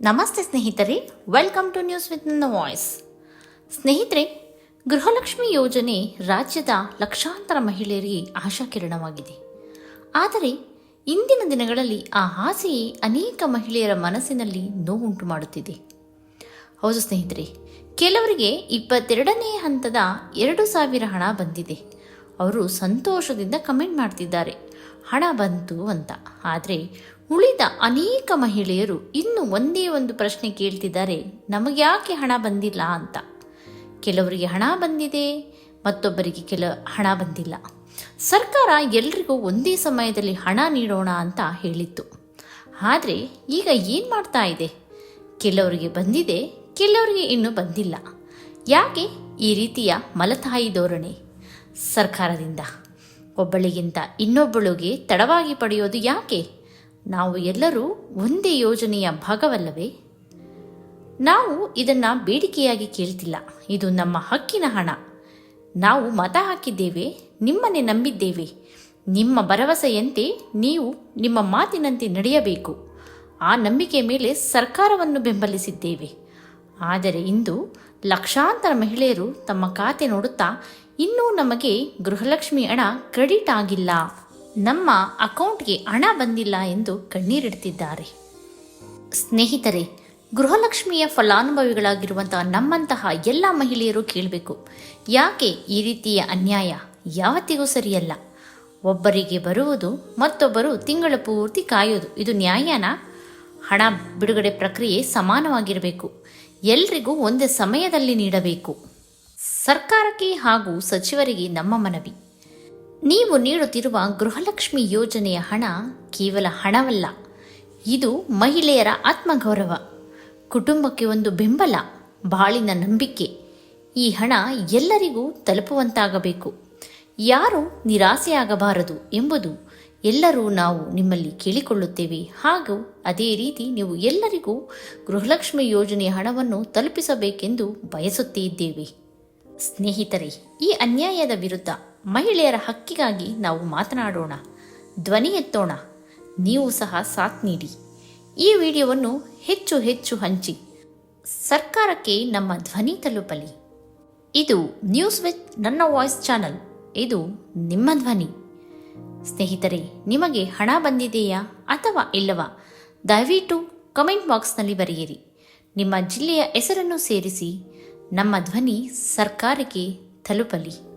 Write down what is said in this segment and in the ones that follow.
ನಮಸ್ತೆ ಸ್ನೇಹಿತರೆ welcome to news with ನನ್ನ ವಾಯ್ಸ್ ಸ್ನೇಹಿತರೆ, ಗೃಹಲಕ್ಷ್ಮಿ ಯೋಜನೆ ರಾಜ್ಯದ ಲಕ್ಷಾಂತರ ಮಹಿಳೆಯರಿಗೆ ಆಶಾಕಿರಣವಾಗಿದೆ. ಆದರೆ, ಇಂದಿನ ದಿನಗಳಲ್ಲಿ ಆ ಆಸೆಯೇ ಅನೇಕ ಮಹಿಳೆಯರ ಮನಸ್ಸಿನಲ್ಲಿ ನೋವುಂಟು ಮಾಡುತ್ತಿದೆ. ಹೌದು ಸ್ನೇಹಿತರೆ, ಕೆಲವರಿಗೆ ಇಪ್ಪತ್ತೆರಡನೇ ಹಂತದ ಎರಡು ಸಾವಿರ ಹಣ ಬಂದಿದೆ. ಅವರು ಸಂತೋಷದಿಂದ ಕಮೆಂಟ್ ಮಾಡ್ತಿದ್ದಾರೆ. ಹಣ ಬಂತು ಅಂತ. ಆದರೆ ಉಳಿದ ಅನೇಕ ಮಹಿಳೆಯರು ಇನ್ನು ಒಂದೇ ಒಂದು ಪ್ರಶ್ನೆ ಕೇಳ್ತಿದ್ದಾರೆ ನಮಗೆ ಯಾಕೆ ಹಣ ಬಂದಿಲ್ಲ ಅಂತ. ಕೆಲವರಿಗೆ ಹಣ ಬಂದಿದೆ, ಮತ್ತೊಬ್ಬರಿಗೆ ಕೆಲ ಹಣ ಬಂದಿಲ್ಲ. ಸರ್ಕಾರ ಎಲ್ರಿಗೂ ಒಂದೇ ಸಮಯದಲ್ಲಿ ಹಣ ನೀಡೋಣ ಅಂತ ಹೇಳಿತ್ತು. ಆದರೆ ಈಗ ಏನು ಮಾಡ್ತಾ ಇದೆ? ಕೆಲವರಿಗೆ ಬಂದಿದೆ, ಕೆಲವರಿಗೆ ಇನ್ನೂ ಬಂದಿಲ್ಲ. ಯಾಕೆ ಈ ರೀತಿಯ ಮಲತಾಯಿ ಧೋರಣೆ? ಸರ್ಕಾರದಿಂದ ಒಬ್ಬಳಿಗಿಂತ ಇನ್ನೊಬ್ಬಳಿಗೆ ತಡವಾಗಿ ಪಡೆಯೋದು ಯಾಕೆ? ನಾವು ಎಲ್ಲರೂ ಒಂದೇ ಯೋಜನೆಯ ಭಾಗವಲ್ಲವೇ? ನಾವು ಇದನ್ನು ಬೇಡಿಕೆಯಾಗಿ ಕೇಳ್ತಿಲ್ಲ. ಇದು ನಮ್ಮ ಹಕ್ಕಿನ ಹಣ. ನಾವು ಮತ ಹಾಕಿದ್ದೇವೆ, ನಿಮ್ಮನ್ನೇ ನಂಬಿದ್ದೇವೆ. ನಿಮ್ಮ ಭರವಸೆಯಂತೆ ನೀವು ನಿಮ್ಮ ಮಾತಿನಂತೆ ನಡೆಯಬೇಕು. ಆ ನಂಬಿಕೆ ಮೇಲೆ ಸರ್ಕಾರವನ್ನು ಬೆಂಬಲಿಸಿದ್ದೇವೆ. ಆದರೆ ಇಂದು ಲಕ್ಷಾಂತರ ಮಹಿಳೆಯರು ತಮ್ಮ ಖಾತೆ ನೋಡುತ್ತಾ ಇನ್ನೂ ನಮಗೆ ಗೃಹಲಕ್ಷ್ಮಿ ಹಣ ಕ್ರೆಡಿಟ್ ಆಗಿಲ್ಲ. ನಮ್ಮ ಅಕೌಂಟ್ಗೆ ಹಣ ಬಂದಿಲ್ಲ ಎಂದು ಕಣ್ಣೀರಿಡ್ತಿದ್ದಾರೆ. ಸ್ನೇಹಿತರೆ, ಗೃಹಲಕ್ಷ್ಮಿಯ ಫಲಾನುಭವಿಗಳಾಗಿರುವಂತಹ ನಮ್ಮಂತಹ ಎಲ್ಲ ಮಹಿಳೆಯರು ಕೇಳಬೇಕು. ಯಾಕೆ ಈ ರೀತಿಯ ಅನ್ಯಾಯ? ಯಾವತ್ತಿಗೂ ಸರಿಯಲ್ಲ. ಒಬ್ಬರಿಗೆ ಬರುವುದು, ಮತ್ತೊಬ್ಬರು ತಿಂಗಳ ಪೂರ್ತಿ ಕಾಯೋದು, ಇದು ನ್ಯಾಯನ? ಹಣ ಬಿಡುಗಡೆ ಪ್ರಕ್ರಿಯೆ ಸಮಾನವಾಗಿರಬೇಕು. ಎಲ್ರಿಗೂ ಒಂದೇ ಸಮಯದಲ್ಲಿ ನೀಡಬೇಕು. ಸರ್ಕಾರಕ್ಕೆ ಹಾಗೂ ಸಚಿವರಿಗೆ ನಮ್ಮ ಮನವಿ. ನೀವು ನೀಡುತ್ತಿರುವ ಗೃಹಲಕ್ಷ್ಮಿ ಯೋಜನೆಯ ಹಣ ಕೇವಲ ಹಣವಲ್ಲ, ಇದು ಮಹಿಳೆಯರ ಆತ್ಮಗೌರವ. ಕುಟುಂಬಕ್ಕೆ ಒಂದು ಬೆಂಬಲ, ಬಾಳಿನ ನಂಬಿಕೆ. ಈ ಹಣ ಎಲ್ಲರಿಗೂ ತಲುಪುವಂತಾಗಬೇಕು. ಯಾರು ನಿರಾಸೆಯಾಗಬಾರದು ಎಂಬುದು ಎಲ್ಲರೂ ನಾವು ನಿಮ್ಮಲ್ಲಿ ಕೇಳಿಕೊಳ್ಳುತ್ತೇವೆ. ಹಾಗೂ ಅದೇ ರೀತಿ ನೀವು ಎಲ್ಲರಿಗೂ ಗೃಹಲಕ್ಷ್ಮಿ ಯೋಜನೆಯ ಹಣವನ್ನು ತಲುಪಿಸಬೇಕೆಂದು ಬಯಸುತ್ತಿದ್ದೇವೆ. ಸ್ನೇಹಿತರೆ, ಈ ಅನ್ಯಾಯದ ವಿರುದ್ಧ ಮಹಿಳೆಯರ ಹಕ್ಕಿಗಾಗಿ ನಾವು ಮಾತನಾಡೋಣ, ಧ್ವನಿ ಎತ್ತೋಣ, ನೀವು ಸಹ ಸಾಥ್ ನೀಡಿ. ಈ ವಿಡಿಯೋವನ್ನು ಹೆಚ್ಚು ಹೆಚ್ಚು ಹಂಚಿ. ಸರ್ಕಾರಕ್ಕೆ ನಮ್ಮ ಧ್ವನಿ ತಲುಪಲಿ. ಇದು ನ್ಯೂಸ್ ವಿತ್ ನನ್ನ ವಾಯ್ಸ್ ಚಾನಲ್ ಇದು ನಿಮ್ಮ ಧ್ವನಿ. ಸ್ನೇಹಿತರೆ, ನಿಮಗೆ ಹಣ ಬಂದಿದೆಯಾ ಅಥವಾ ಇಲ್ಲವಾ? ದಯವಿಟ್ಟು ಕಮೆಂಟ್ ಬಾಕ್ಸ್ನಲ್ಲಿ ಬರೆಯಿರಿ. ನಿಮ್ಮ ಜಿಲ್ಲೆಯ ಹೆಸರನ್ನು ಸೇರಿಸಿ ನಮ್ಮ ಧ್ವನಿ ಸರ್ಕಾರಕ್ಕೆ ತಲುಪಲಿ.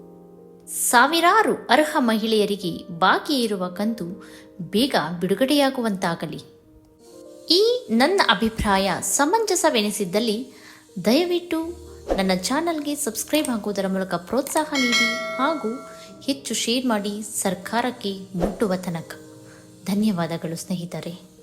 ಸಾವಿರಾರು ಅರ್ಹ ಮಹಿಳೆಯರಿಗೆ ಬಾಕಿ ಇರುವ ಕಂತು ಬೇಗ ಬಿಡುಗಡೆಯಾಗುವಂತಾಗಲಿ. ಈ ನನ್ನ ಅಭಿಪ್ರಾಯ ಸಮಂಜಸವೆನಿಸಿದ್ದಲ್ಲಿ ದಯವಿಟ್ಟು ನನ್ನ ಚಾನಲ್ಗೆ ಸಬ್ಸ್ಕ್ರೈಬ್ ಆಗುವುದರ ಮೂಲಕ ಪ್ರೋತ್ಸಾಹ ನೀಡಿ ಹಾಗೂ ಹೆಚ್ಚು ಶೇರ್ ಮಾಡಿ ಸರ್ಕಾರಕ್ಕೆ ಮುಟ್ಟುವ ತನಕ. ಧನ್ಯವಾದಗಳು ಸ್ನೇಹಿತರೆ.